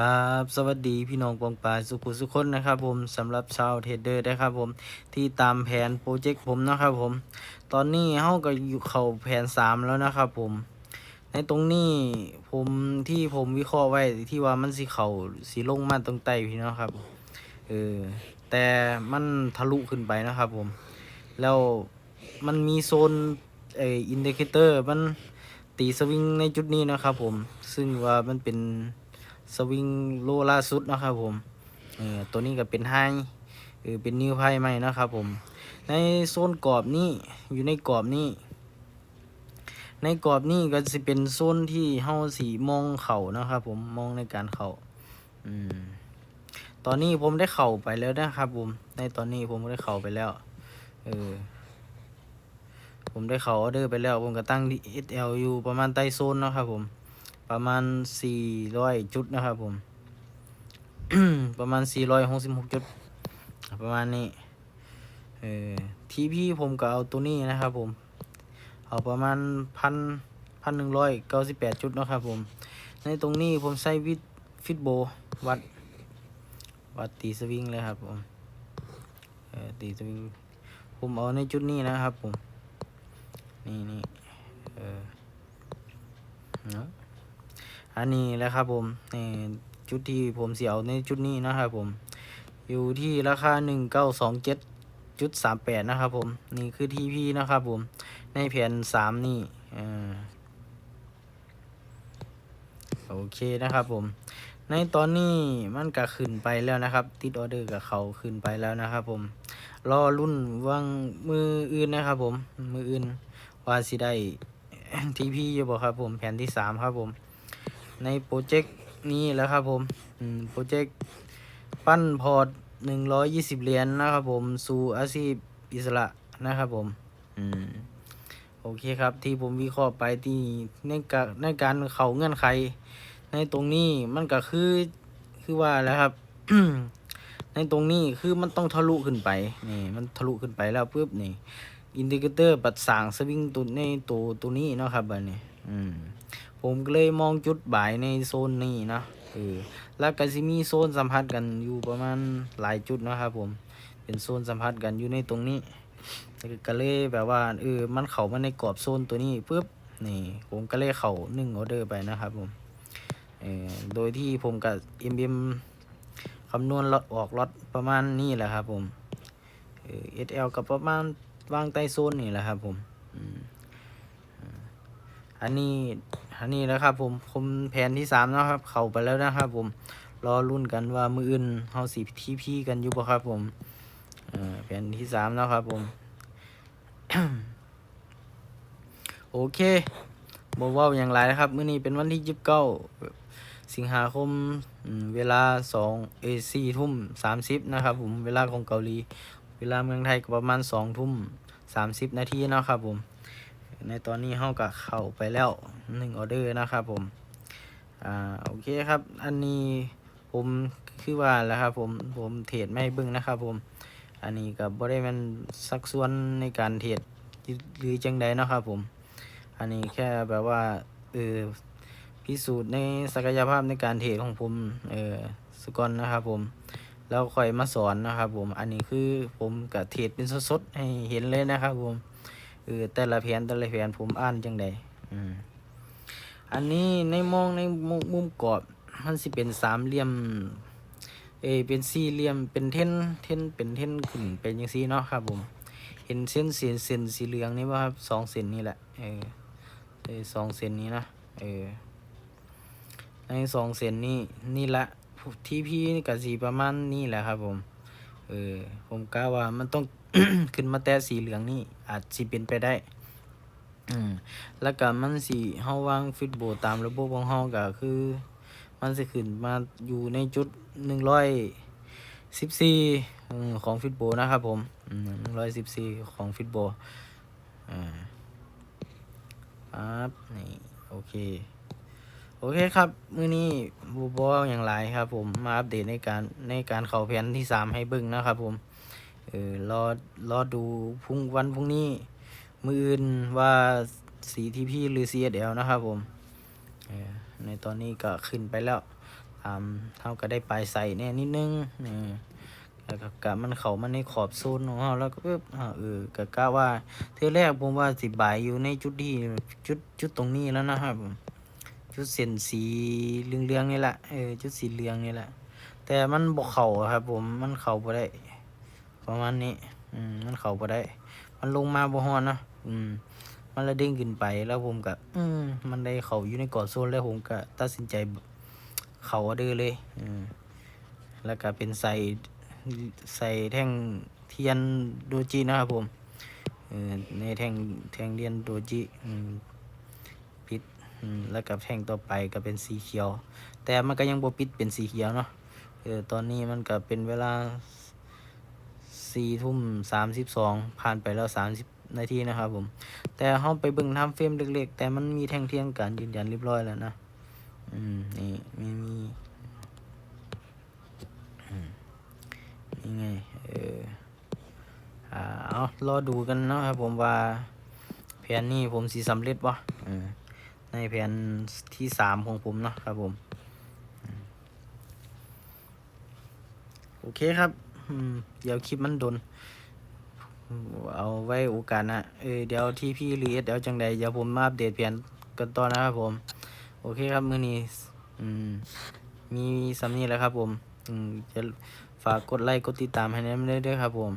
ครับสวัสดีพี่น้องปองปายสุขุสุขคนนะครับผมสำหรับชาวเทรดเดอร์นะครับผมที่ตามแผนโปรเจกต์ผมนะครับผม ตอนนี้เฮาก็อยู่เข้าแผนสามแล้วนะครับผม ในตรงนี้ผมที่ผมวิเคราะห์ไว้ที่ว่ามันสิเขาสีลงมาตรงใต้พี่น้องครับเออแต่มันทะลุขึ้นไปนะครับผม แล้วมันมีโซนเอออินดิเคเตอร์มันตีสวิงในจุดนี้นะครับผม ซึ่งว่ามันเป็น สวิงโลล่าสุดนะครับผมเออตัวนี้ก็เป็นไฮเออเป็นนิวไพ่ใหม่นะครับผม ในโซนกรอบนี้อยู่ในกรอบนี้ ในกรอบนี้ก็จะเป็นโซนที่เฮาสีมองเข่านะครับผมมองในการเข่าอืมตอนนี้ผมได้เข่าไปแล้วนะครับผม ในตอนนี้ผมได้เข่าไปแล้ว เออ ผมได้เข่าออเดอร์ไปแล้ว ผมก็ตั้งที่ SL อยู่ประมาณใต้โซนนะครับผม ประมาณ 400 จุดนะครับผม ประมาณ 466 จุด ประมาณนี้ เออทีพีผมก็เอาตัวนี้นะครับผม เอาประมาณพันพันหนึ่งร้อยเก้าสิบแปดจุดนะครับผม ในตรงนี้ผมใช้วิดฟิตโบวัด วัดตีสวิงเลยครับผมเออตีสวิงผมเอาในจุดนี้นะครับผม นี่นี่เออเนาะ อันนี้แหละครับผมนี่จุดที่ผมเสียวในจุดนี้นะครับผม อยู่ที่ราคาหนึ่งเก้าสองเจ็ดจุดสามแปดนะครับผม นี่คือทีพีนะครับผม ในแผ่นสามนี่โอเคนะครับผม ในตอนนี้มันก็ขึ้นไปแล้วนะครับ ติดออเดอร์กับเขาขึ้นไปแล้วนะครับผม รอรุ่นว่างมืออื่นนะครับผม มืออื่นว่าสิได้ทีพีอยู่บ่ครับผม แผ่นที่สามครับผม ในโปรเจกต์นี้แล้วครับผมโปรเจกต์ปั้นพอร์ตหนึ่งร้อยยี่สิบเหรียญนะครับผมสู่อาชีพอิสระนะครับผมโอเคครับที่ผมวิเคราะห์ไปที่ในการในการเขาเงื่อนไข ในตรงนี้มันก็คือคือว่าแล้วครับ ในตรงนี้คือมันต้องทะลุขึ้นไปนี่มันทะลุขึ้นไปแล้วปุ๊บนี่อินดิเคเตอร์ปัดสางสวิงตัวในตัวตัวนี้เนาะครับบัดนี้ อืม ผมก็เลยมองจุดบ่ายในโซนนี้นะเออแล้วก็สิมีโซนสัมผัสกันอยู่ประมาณหลายจุดนะครับผมเป็นโซนสัมผัสกันอยู่ในตรงนี้ก็เลยแบบว่าเออมันเข้ามาในกรอบโซนตัวนี้ปุ๊บนี่ผมก็เลยเข้าหนึ่งออเดอร์ไปนะครับผมเออโดยที่ผมกับเอ็มเอ็มคำนวณล็อตออกล็อตประมาณนี้แหละครับผมเออเอสเอลกับประมาณวางใต้โซนนี่แหละครับผมอันนี้ อันนี้แล้วครับ ผมผมแผนที่สามนะครับ เข้าไปแล้วนะครับ ผมรอรุ่นกันว่ามืออื่นเฮาสีทีพีกันอยู่บ่ครับ ผมแผนที่สามแล้วครับ ผม โอเคบอกว่าอย่างไรนะครับมื้อนี้เป็นวันที่ยี่สิบเก้าสิงหาคมเวลาสองเอสี่ทุ่มสามสิบนะครับ ผมเวลาของเกาหลี เวลาเมืองไทยก็ประมาณสองทุ่มสามสิบนาทีนะครับผม ในตอนนี้เฮาก็เข้าไปแล้วหนึ่งออเดอร์นะครับผม อ่าโอเคครับ อันนี้ผมคือว่าแล้วครับผมผมเทรดไม่ให้งนะครับผม อันนี้ก็บ่ได้แมันสักส่วนในการเทรดหรือจังใดนะครับผม อันนี้แค่แบบว่าเออพิสูจน์ในศักยภาพในการเทรดของผมเออสกอนนะครับผมแล้วค่อยมาสอนนะครับผม อันนี้คือผมกับเทรดเป็นสดๆให้เห็นเลยนะครับผม เออแต่ละแผนแต่ละแผนผมอ่านจังใดอืมอันนี้ในมองในมุมมุมกรอบมันสิเป็นสามเหลี่ยม เอเป็นสี่เหลี่ยมเป็นเท่นเท่นเป็นเท่นขึ้นเป็นอย่างซี่เนาะครับผม เห็นเส้นเส้นเส้นสีเหลืองนี่ว่าครับสองเส้นนี่แหละเออเออสองเส้นนี้นะเออในสองเส้นนี้นี่ละที่พี่กับสีประมาณนี้แหละครับผม เออผมกล้าว่ามันต้อง ขึ้นมาแต่สีเหลืองนี่อาจสิเป็นไปได้ อืมแล้วก็มันสีเฮาวางฟิตโบตามระบบของเฮาก็คือ มันจะขึ้นมาอยู่ในจุดหนึ่งร้อยสิบสี่ของฟิตโบนะครับผมหนึ่งร้อยสิบสี่ของฟิตโบอ่าปั๊บนี่โอเคโอเคครับ มื้อนี้บูบออย่างไรครับผมมาอัปเดตในการในการเข้าแผนที่สามให้เบิ่งนะครับผม ออรอรอดูพรุ่งวันพรุ่งนี้ มืออื่นว่า CTP หรือ CSL นะครับผมออในตอนนี้ก็ขึ้นไปแล้วอ่าเท่าก็ได้ปลายใส่แน่นิดนึงนี่แล้วก็กะมันเข้ามาในขอบโซนของเราแล้วก็ปึ๊บเออกะกะว่าเทือแรกผมว่าสิบายอยู่ในจุดที่จุดจุดตรงนี้แล้วนะครับผมจุดเส้นสีเหลืองๆนี่แหละเออจุดสีเหลืองนี่แหละแต่มันบกเข่าครับผมมันเข่าบ่ได้ ประมาณนี้ อืม มันเข่าบ่ได้ มันลงมาบ่ฮอนเนาะ อืม มันระเด้งขึ้นไปแล้วผมก็ อืม มันได้เขาอยู่ในกอดโซนแล้วผมก็ตัดสินใจเขาเดือเลย อืม แล้วก็เป็นใส่ใส่แท่งเทียนโดจินะครับผมเออในแท่งแท่งเทียนโดจิอืมปิดอืมแล้วกับแท่งต่อไปก็เป็นสีเขียว แต่มันก็ยังบ่ปิดเป็นสีเขียวเนาะเออตอนนี้มันก็เป็นเวลา สี่ทุ่มสามสิบสองผ่านไปแล้วสามสิบนาทีนะครับผม แต่เขาไปเบิ่งทำเฟรมเล็กๆ แต่มันมีแท่งเทียนการยืนยันเรียบร้อยแล้วนะ อืม นี่มีมีนี่ไง เอออ่าเอารอดูกันนะครับผมว่า แผนนี้ผมสีสำเร็จวะในแผนที่สามของผมนะครับผม โอเคครับ เดี๋ยวคลิปมันโดน เอาไว้โอกาสนะเออเดี๋ยวที่พี่รีเอสเดี๋ยวจังใดเดี๋ยวผมมาอัปเดตเปลี่ยนกันต่อนะครับผม โอเคครับมือนี้มมีสำนีแล้วครับผม อืมจะฝากกดไลค์กดติดตามให้แน่ไม่ได้ด้วยครับผม